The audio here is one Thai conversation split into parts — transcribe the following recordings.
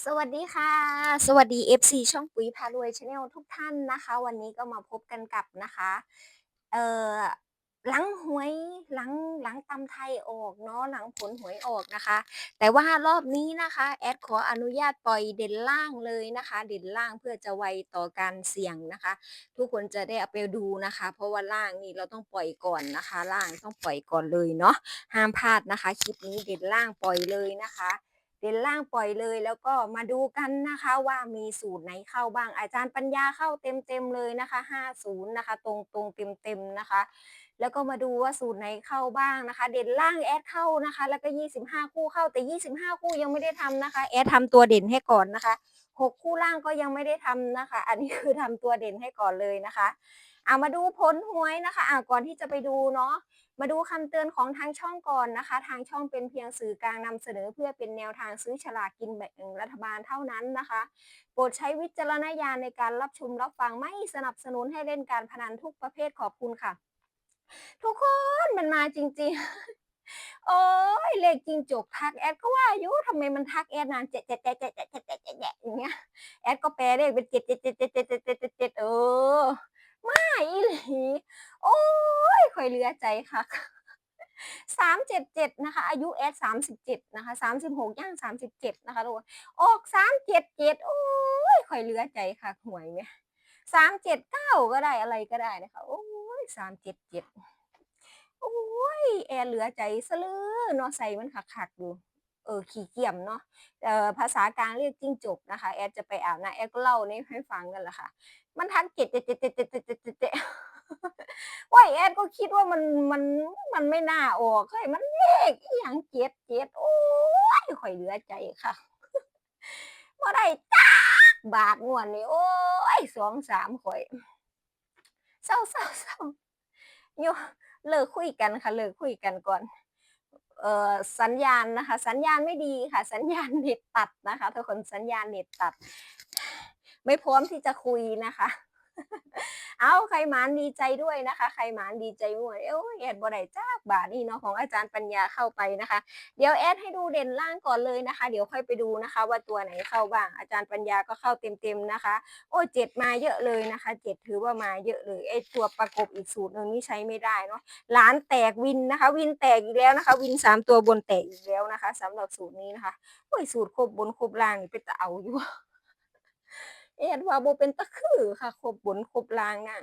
สวัสดีค่ะ สวัสดี FC ช่องปุ๋ยพารวยชาแนลทุกท่านนะคะ วันนี้ก็มาพบกันกับนะคะเอ่อหลังหวยหลังหลังตำไทยออกเนาะหลังผลหวยออกนะคะ แต่ว่ารอบนี้นะคะแอดขออนุญาตปล่อยเด่นล่างเลยนะคะ เด่นล่างเพื่อจะไวต่อการเสี่ยงนะคะ ทุกคนจะได้เอาไปดูนะคะ เพราะว่าล่างนี่เราต้องปล่อยก่อนนะคะ ล่างต้องปล่อยก่อนเลยเนาะห้ามพลาดนะคะคลิปนี้เด่นล่างปล่อยเลยนะคะ เด่นล่างปล่อยเลย แล้วก็มาดูกันนะคะว่ามีสูตรไหนเข้าบ้าง อาจารย์ปัญญาเข้าเต็มๆเลยนะคะ 50 นะคะ ตรงตรงเต็มๆนะคะ แล้วก็มาดูว่าสูตรไหนเข้าบ้างนะคะ เด่นล่างแอดเข้านะคะ แล้วก็ 25 คู่เข้าแต่ 25 คู่ยังไม่ได้ทำนะคะ แอดทำตัวเด่นให้ก่อนนะคะ 6 คู่ล่างก็ยังไม่ได้ทำนะคะ อันนี้คือทำตัวเด่นให้ก่อนเลยนะคะ เอามาดูผลหวยนะคะอ่าก่อนที่จะไปดูเนาะมาดูคำเตือนของทางช่องก่อนนะคะ ทางช่องเป็นเพียงสื่อกลางนำเสนอเพื่อเป็นแนวทางซื้อฉลากกินแบ่งรัฐบาลเท่านั้นนะคะ โปรดใช้วิจารณญาณในการรับชมรับฟังไม่สนับสนุนให้เล่นการพนันทุกประเภทขอบคุณค่ะ ทุกคนมันมาจริง ๆโอ้ยเลขจริงจกทักแอดก็ว่าอยู่ทำไมมันทักแอดนานเจ็ดเจ็ดเจ็ดเจ็ดเจ็ดเจ็ดเจ็ดเจ็ดเจ็ดอย่างเงี้ยแอดก็แปลเลขเป็นเจ็ดเจ็ดเจ็ดเจ็ดเจ็ดเจ็ดเจ็ดเจ็ดเจ็ดเออ มาอีหลีโอ้ยข่อยเลือใจค่ะสามเจ็ดเจ็ดนะคะ อายุแอดสามสิบเจ็ดนะคะสามสิบหกย่างสามสิบเจ็ดนะคะทุกคนออกสามเจ็ดเจ็ดโอ้ยข่อยเลือใจค่ะหวยไหมสามเจ็ดเก้าก็ได้อะไรก็ได้นะคะ โอ้ยสามเจ็ดเจ็ดโอ้ยแอร์เหลือใจซะเลยเนาะใส่มันขักๆดูเออขี้เกียจเนาะเอ่อภาษากลางเรียกจิ้งจกนะคะ แอดจะไปอาบน้ำแอดก็เล่านี่ให้ฟังกันแหละค่ะ มันทักเจ็ดเจ็ดเจ็ดเจ็ดเจ็ดเจ็ดเจ็ดเจ็ดเจ็ดว่าแอดก็คิดว่ามันมันมันไม่น่าออกเฮ้ยมันเลขอหย่างเจ็ดเจ็ดโอ้ยข่อยเหลือใจค่ะบ่ได้จักบาทงวดนี้โอ้ยสองสามข่อยเศร้าเศร้าเศร้าโยเลิกคุยกันค่ะเลิกคุยกันก่อนเอ่อสัญญาณนะคะ สัญญาณไม่ดีค่ะ สัญญาณเน็ตตัดนะคะทุกคนสัญญาณเน็ตตัด ไม่พร้อมที่จะคุยนะคะ เอาใครหมานดีใจด้วยนะคะ ใครหมานดีใจด้วเอ้ยแอดบ่ได้จ้าบาทนี่เนาะของอาจารย์ปัญญาเข้าไปนะคะ เดี๋ยวแอดให้ดูเด่นล่างก่อนเลยนะคะ เดี๋ยวค่อยไปดูนะคะ ว่าตัวไหนเข้าบ้าง อาจารย์ปัญญาก็เข้าเต็มๆนะคะ โอ้เจ็ดมาเยอะเลยนะคะเจ็ดถือว่ามาเยอะเลยไอตัวประกบอีกสูตรหนึ่งนี่ใช้ไม่ได้เนาะร้านแตกวินนะคะ วินแตกอีกแล้วนะคะ วินสามตัวบนแตกอีกแล้วนะคะสำหรับสูตรนี้นะคะโอ้ยสูตรครบบนครบล่างนี่เป็นตะเอาอยู่ เอ็ดว่าโบเป็นตะคือค่ะครบบนครบล่างนั่น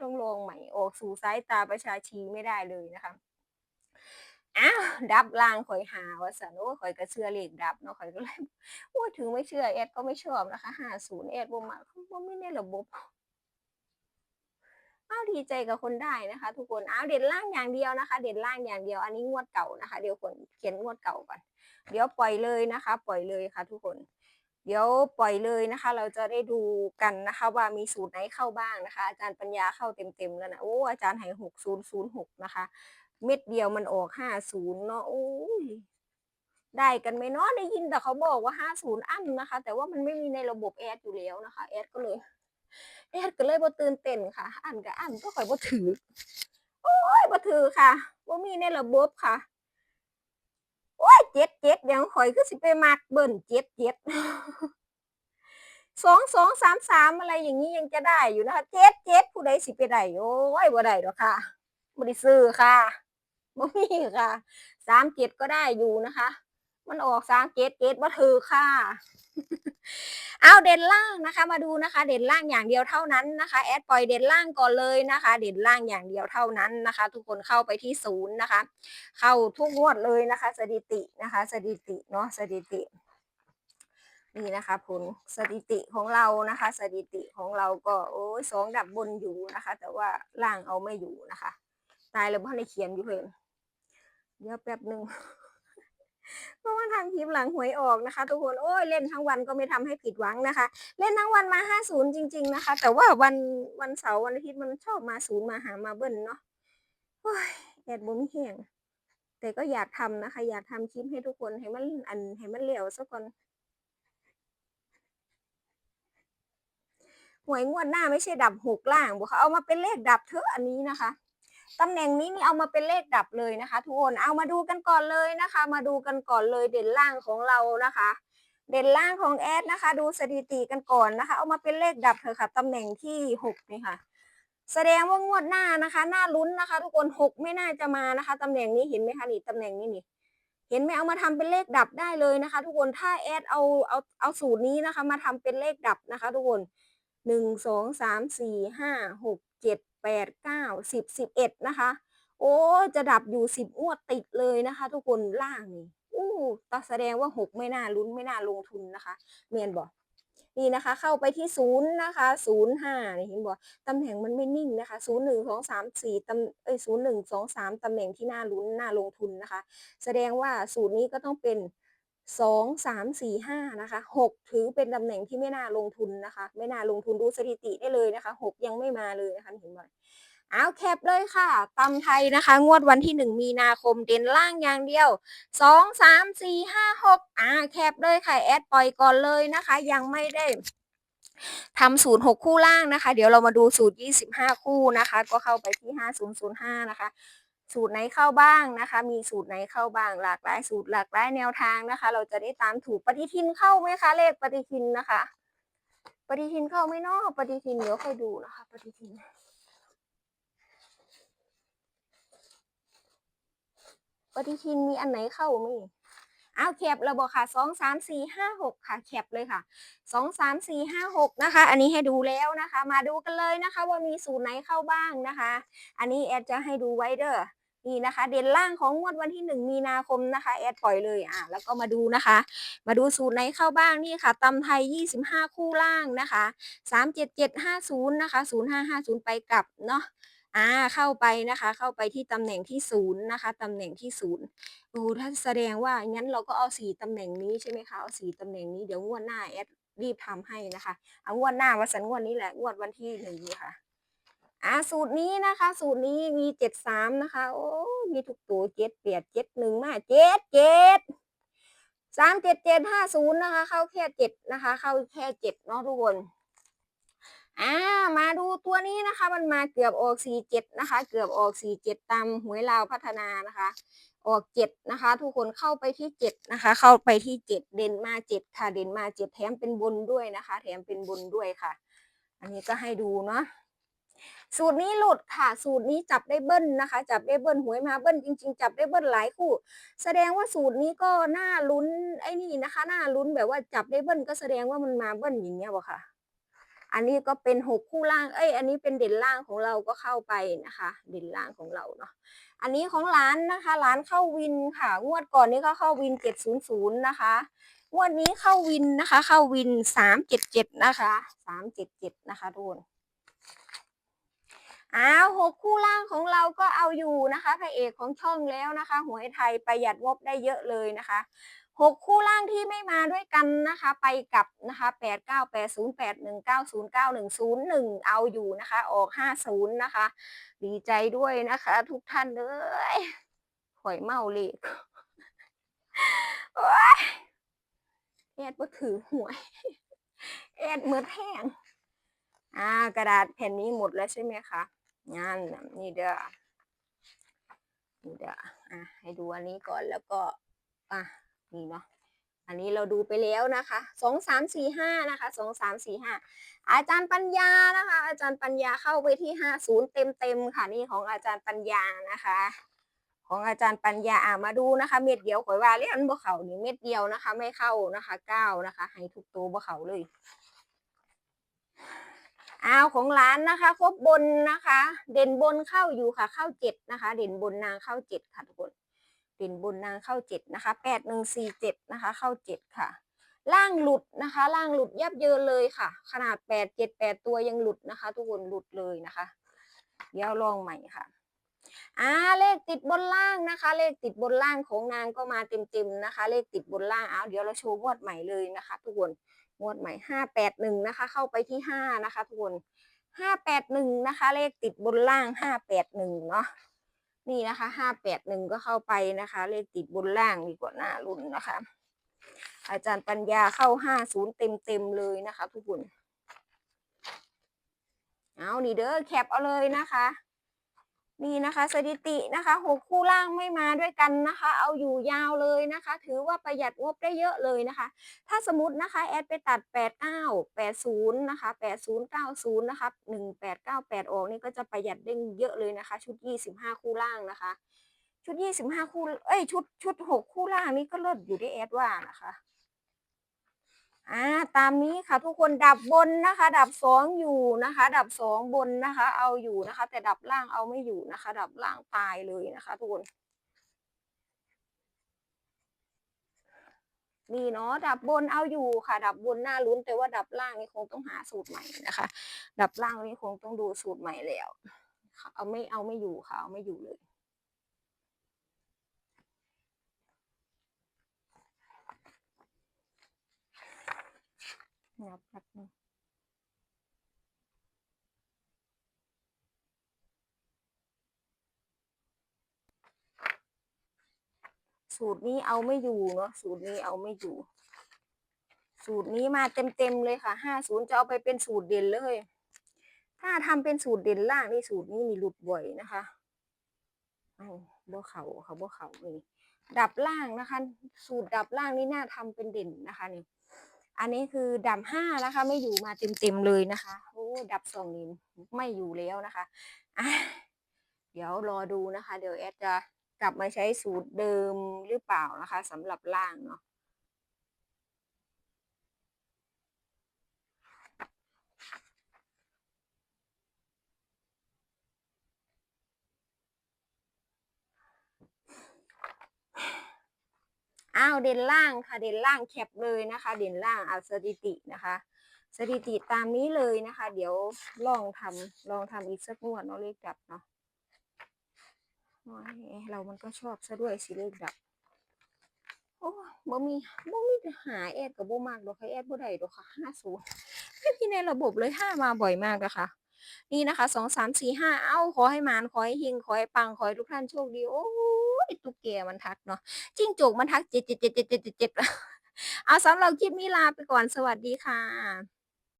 ต้องลองใหม่ออกสู่สายตาประชาชีไม่ได้เลยนะคะอ้าวดับล่างข่อยหาว่าสันโอ้ยข่อยก็เชื่อเลขดับเนาะข่อยก็เลยโอ้ยถึงไม่เชื่อเอ็ดก็ไม่ชอบนะคะห้าศูนย์เอ็ดบ่มาบ่ไม่ในระบบอ้าวดีใจกับคนได้นะคะ ทุกคนอ้าวเด่นล่างอย่างเดียวนะคะ เด่นล่างอย่างเดียว อันนี้งวดเก่านะคะ เดี๋ยวคนเขียนงวดเก่าก่อนเดี๋ยวปล่อยเลยนะคะ ปล่อยเลยค่ะ ทุกคน เดี๋ยวปล่อยเลยนะคะ เราจะได้ดูกันนะคะ ว่ามีสูตรไหนเข้าบ้างนะคะ อาจารย์ปัญญาเข้าเต็มๆแล้วนะโอ้อาจารย์ให้หกศูนย์ศูนย์หกนะคะ เม็ดเดียวมันออกห้าศูนย์เนาะโอ้ยได้กันไหมเนาะได้ยินแต่เขาบอกว่าห้าศูนย์อั้นนะคะ แต่ว่ามันไม่มีในระบบแอดอยู่แล้วนะคะแอดก็เลยแอดก็เลยบ่ตื่นเต้นค่ะ อันก็อันก็ข่อยบ่ถือ โอ้ยบ่ถือค่ะบ่มีในระบบค่ะ โอ้ยเจ็ดเจ็ดเดี๋ยวข่อยคือสิไปมากเบิ่นเจ็ดเจ็ดสองสองสามสามอะไรอย่างนี้ยังจะได้อยู่นะคะเจ็ดเจ็ดผู้ใดสิไปได้โอ้ยบ่ได้ดอกค่ะบริซื้อค่ะบ่มีค่ะสามเจ็ดก็ได้อยู่นะคะ มันออกสามเจ็ดเจ็ดบ่ถือค่ะ เอาเด่นล่างนะคะ มาดูนะคะ เด่นล่างอย่างเดียวเท่านั้นนะคะแอดปล่อยเด่นล่างก่อนเลยนะคะ เด่นล่างอย่างเดียวเท่านั้นนะคะ ทุกคนเข้าไปที่ศูนย์นะคะ เข้าทุกงวดเลยนะคะ สถิตินะคะ สถิติเนาะสถิตินี่นะคะผลสถิติของเรานะคะ สถิติของเราก็โอ้ยสองดับบนอยู่นะคะ แต่ว่าล่างเอาไม่อยู่นะคะ ตายแล้วพ่อในเขียนอยู่เพิ่นเดี๋ยวแป๊บหนึ่ง เพราะว่าทางคลิปหลังหวยออกนะคะ ทุกคนโอ้ยเล่นทั้งวันก็ไม่ทำให้ผิดหวังนะคะ เล่นทั้งวันมาห้าศูนย์จริง ๆนะคะ แต่ว่าวันวันเสาร์วันอาทิตย์มันชอบมาศูนย์มาหามาเบิ้ลเนาะโอ้ยแอดบ่มีแห้งแต่ก็อยากทำนะคะ อยากทำคลิปให้ทุกคนให้มันอันให้มันเร็วสักก่อนหวยงวดหน้าไม่ใช่ดับหกล่างบอกเขาเอามาเป็นเลขดับเถออันนี้นะคะ ตำแหน่งนี้นี่เอามาเป็นเลขดับเลยนะคะ ทุกคนเอามาดูกันก่อนเลยนะคะ มาดูกันก่อนเลยเด่นล่างของเรานะคะ เด่นล่างของแอดนะคะ ดูสถิติกันก่อนนะคะ เอามาเป็นเลขดับเถอะค่ะตำแหน่งที่หกนี่ค่ะ แสดงว่างวดหน้านะคะหน้าลุ้นนะคะ ทุกคนหกไม่น่าจะมานะคะตำแหน่งนี้เห็นไหมคะนี่ตำแหน่งนี้นี่เห็นไหมเอามาทำเป็นเลขดับได้เลยนะคะ ทุกคนถ้าแอดเอาเอาเอาสูตรนี้นะคะ มาทำเป็นเลขดับนะคะ ทุกคนหนึ่งสองสามสี่ห้าหกเจ็ด แปดเก้าสิบสิบเอ็ดนะคะ โอ้จะดับอยู่สิบงวดติดเลยนะคะ ทุกคนล่างนี่อู้ตาแสดงว่าหกไม่น่าลุ้นไม่น่าลงทุนนะคะ เมียนบอกนี่นะคะ เข้าไปที่ศูนย์นะคะศูนย์ห้านี่เห็นบอกตำแหน่งมันไม่นิ่งนะคะศูนย์หนึ่งสองสามสี่ตำเอ้ยศูนย์หนึ่งสองสามตำแหน่งที่น่าลุ้นน่าลงทุนนะคะ แสดงว่าสูตรนี้ก็ต้องเป็น สองสามสี่ห้านะคะหกถือเป็นตำแหน่งที่ไม่น่าลงทุนนะคะ ไม่น่าลงทุนดูสถิติได้เลยนะคะหกยังไม่มาเลยนะคะเห็นไหมเอาแคปเลยค่ะตำไทยนะคะ งวดวันที่หนึ่งมีนาคมเด่นล่างอย่างเดียวสองสามสี่ห้าหกอ่าแคปเลยค่ะ แอดปล่อยก่อนเลยนะคะ ยังไม่ได้ทำสูตรหกคู่ล่างนะคะ เดี๋ยวเรามาดูสูตรยี่สิบห้าคู่นะคะ ก็เข้าไปที่ห้าศูนย์ศูนย์ห้านะคะ สูตรไหนเข้าบ้างนะคะ มีสูตรไหนเข้าบ้าง หลากหลายสูตรหลากหลายแนวทางนะคะ เราจะได้ตามถูกปฏิทินเข้าไหมคะ เลขปฏิทินนะคะ ปฏิทินเข้าไหม่นอกปฏิทินเดี๋ยวค่อยดูนะคะ ปฏิทินปฏิทินมีอันไหนเข้าไหมเอาแคประบบค่ะสองสามสี่ห้าหกค่ะแคปเลยค่ะสองสามสี่ห้าหกนะคะ อันนี้ให้ดูแล้วนะคะ มาดูกันเลยนะคะ ว่ามีสูตรไหนเข้าบ้างนะคะ อันนี้แอดจะให้ดูไว้เด้อ นี่นะคะ เด่นล่างของงวดวันที่หนึ่งมีนาคมนะคะแอดปล่อยเลยอะแล้วก็มาดูนะคะ มาดูสูตรไหนเข้าบ้างนี่ค่ะตำไทย 25 คู่ล่างนะคะ 37750 นะคะ 0550 ไปกลับเนาะอ่าเข้าไปนะคะ เข้าไปที่ตำแหน่งที่ศูนย์นะคะตำแหน่งที่ศูนย์ดูถ้าแสดงว่างั้นเราก็เอาสีตำแหน่งนี้ใช่ไหมคะเอาสีตำแหน่งนี้เดี๋ยวงวดหน้าแอดรีบทำให้นะคะเอางวดหน้าวันสันงวดนี้แหละงวดวันที่หนึ่งค่ะ อ่าสูตรนี้นะคะ สูตรนี้มีเจ็ดสามนะคะ โอ้มีทุกตัวเจ็ดเปียดเจ็ดหนึ่งมาเจ็ดเจ็ดสามเจ็ดเจ็ดห้าศูนย์นะคะ เข้าแค่เจ็ดนะคะ เข้าแค่เจ็ดเนาะทุกคนอ่ามาดูตัวนี้นะคะ มันมาเกือบออกสี่เจ็ดนะคะ เกือบออกสี่เจ็ดตามหวยลาวพัฒนานะคะ ออกเจ็ดนะคะ ทุกคนเข้าไปที่เจ็ดนะคะ เข้าไปที่เจ็ดเด่นมาเจ็ดค่ะ เด่นมาเจ็ดแถมเป็นบนด้วยนะคะ แถมเป็นบนด้วยค่ะ อันนี้ก็ให้ดูเนาะ สูตรนี้หลุดค่ะ สูตรนี้จับได้เบิ้ลนะคะ จับได้เบิ้ลหวยมาเบิ้ลจริง ๆ จับได้เบิ้ลหลายคู่ แสดงว่าสูตรนี้ก็น่าลุ้นไอ้นี่นะคะน่าลุ้นแบบว่าจับได้เบิ้ลก็แสดงว่ามันมาเบิ้ลอย่างเงี้ยบ่ค่ะ อันนี้ก็เป็นหกคู่ล่าง เอ้ย อันนี้เป็นเด่นล่างของเราก็เข้าไปนะคะ เด่นล่างของเราเนาะ อันนี้ของร้านนะคะ ร้านเข้าวินค่ะ งวดก่อนนี้ก็เข้าวินเจ็ดศูนย์ศูนย์นะคะงวดนี้เข้าวินนะคะ เข้าวินสามเจ็ดเจ็ดนะคะสามเจ็ดเจ็ดนะคะทุกคน อ้าวหกคู่ล่างของเราก็เอาอยู่นะคะพระเอกของช่องแล้วนะคะหวยไทยประหยัดงบได้เยอะเลยนะคะหกคู่ล่างที่ไม่มาด้วยกันนะคะ ไปกับนะคะแปดเก้าแปดศูนย์แปดหนึ่งเก้าศูนย์เก้าหนึ่งศูนย์หนึ่งเอาอยู่นะคะ ออกห้าศูนย์นะคะ ดีใจด้วยนะคะ ทุกท่านเลยหวยเมาเลขโอ๊ยแอดบ่ถือหวยแอดเมือแห้งอ่ากระดาษแผ่นนี้หมดแล้วใช่ไหมคะ งานนะนี่เด้อนี่เด้ออะให้ดูอันนี้ก่อนแล้วก็อะนี่เนาะอันนี้เราดูไปแล้วนะคะสองสามสี่ห้านะคะสองสามสี่ห้าอาจารย์ปัญญานะคะ อาจารย์ปัญญาเข้าไปที่ห้าศูนย์เต็มเต็มค่ะนี่ของอาจารย์ปัญญานะคะ ของอาจารย์ปัญญาอะมาดูนะคะ เม็ดเดียวข่อยว่าเรียนบ่เขานี่เม็ดเดียวนะคะ ไม่เข้านะคะเก้านะคะ ให้ทุกตัวบ่เขาเลย อ้าวของร้านนะคะ ครบบนนะคะ เด่นบนเข้าอยู่ค่ะ เข้าเจ็ดนะคะ เด่นบนนางเข้าเจ็ดค่ะทุกคนเด่นบนนางเข้าเจ็ดนะคะแปดหนึ่งสี่เจ็ดนะคะ เข้าเจ็ดค่ะ ล่างหลุดนะคะ ล่างหลุดยับเยินเลยค่ะ ขนาดแปดเจ็ดแปดตัวยังหลุดนะคะ ทุกคนหลุดเลยนะคะ เดี๋ยวลองใหม่ค่ะอ่าเลขติดบนล่างนะคะ เลขติดบนล่างของนางก็มาเต็มๆนะคะ เลขติดบนล่างเอาเดี๋ยวเราโชว์งวดใหม่เลยนะคะ ทุกคน งวดใหม่ห้าแปดหนึ่งนะคะ เข้าไปที่ห้านะคะ ทุกคนห้าแปดหนึ่งนะคะ เลขติดบนล่างห้าแปดหนึ่งเนาะนี่นะคะห้าแปดหนึ่งก็เข้าไปนะคะ เลขติดบนล่างดีกว่าหน้ารุ่นนะคะ อาจารย์ปัญญาเข้าห้าศูนย์เต็มเต็มเลยนะคะ ทุกคนเอานี่เด้อแคปเอาเลยนะคะ นี่นะคะสถิตินะคะหกคู่ล่างไม่มาด้วยกันนะคะ เอาอยู่ยาวเลยนะคะ ถือว่าประหยัดงบได้เยอะเลยนะคะ ถ้าสมมตินะคะแอดไปตัด 89 80นะคะ80 90นะครับ1898 ออกนี่ก็จะประหยัดได้เยอะเลยนะคะ ชุด 25 คู่ล่างนะคะ ชุด 25 คู่เอ้ยชุดชุด 6 คู่ล่างนี่ก็เลิศอยู่ที่แอดว่านะคะ อ่าตามนี้ค่ะทุกคนดับบนนะคะ ดับสองอยู่นะคะ ดับสองบนนะคะ เอาอยู่นะคะ แต่ดับล่างเอาไม่อยู่นะคะ ดับล่างตายเลยนะคะ ทุกคนนี่เนาะดับบนเอาอยู่ค่ะ ดับบนหน้าลุ้นแต่ว่าดับล่างนี่คงต้องหาสูตรใหม่นะคะ ดับล่างนี่คงต้องดูสูตรใหม่แล้วเอาไม่เอาไม่อยู่ค่ะเอาไม่อยู่เลย นับแป๊บนึงสูตรนี้เอาไม่อยู่เนาะสูตรนี้เอาไม่อยู่ สูตรนี้มาเต็มๆเลยค่ะห้าศูนย์จะเอาไปเป็นสูตรเด่นเลย ถ้าทำเป็นสูตรเด่นล่างนี่สูตรนี้มีหลุดบ่อยนะคะเอาบ่เขาเขาบ่เขานี่ดับล่างนะคะ สูตรดับล่างนี่น่าทำเป็นเด่นนะคะนี่ อันนี้คือดับห้านะคะ ไม่อยู่มาเต็มๆเลยนะคะโอ้ดับสองนี้ไม่อยู่แล้วนะคะอะเดี๋ยวรอดูนะคะ เดี๋ยวแอดจะกลับมาใช้สูตรเดิมหรือเปล่านะคะสำหรับล่างเนาะอ้าวเด่นล่างค่ะเด่นล่างแคปเลยนะคะ เด่นล่างเอาสถิตินะคะ สถิติตามนี้เลยนะคะ เดี๋ยวลองทำลองทำอีกสักงวดเนาะเลขดับเนาะโอ้เรามันก็ชอบซะด้วยสิเลขดับโอ้บ่มีบ่มีหาแอดกับบ่มากดอกค่ะแอดบ่ได้ดอกค่ะห้าศูนย์ไม่มีในระบบเลยห้ามาบ่อยมากนะคะนี่นะคะสองสามสี่ห้าเอ้าขอให้มานขอให้เฮงขอให้ปังขอให้ทุกท่านโชคดีโอ้ ยตุ๊กแกมันทักเนาะจิ้งจกมันทักเจ็ดเจ็ดเจ็ดเจ็ดเจ็ดเจ็ดเอาสำหรับคลิปนี้ลาไปก่อนสวัสดีค่ะ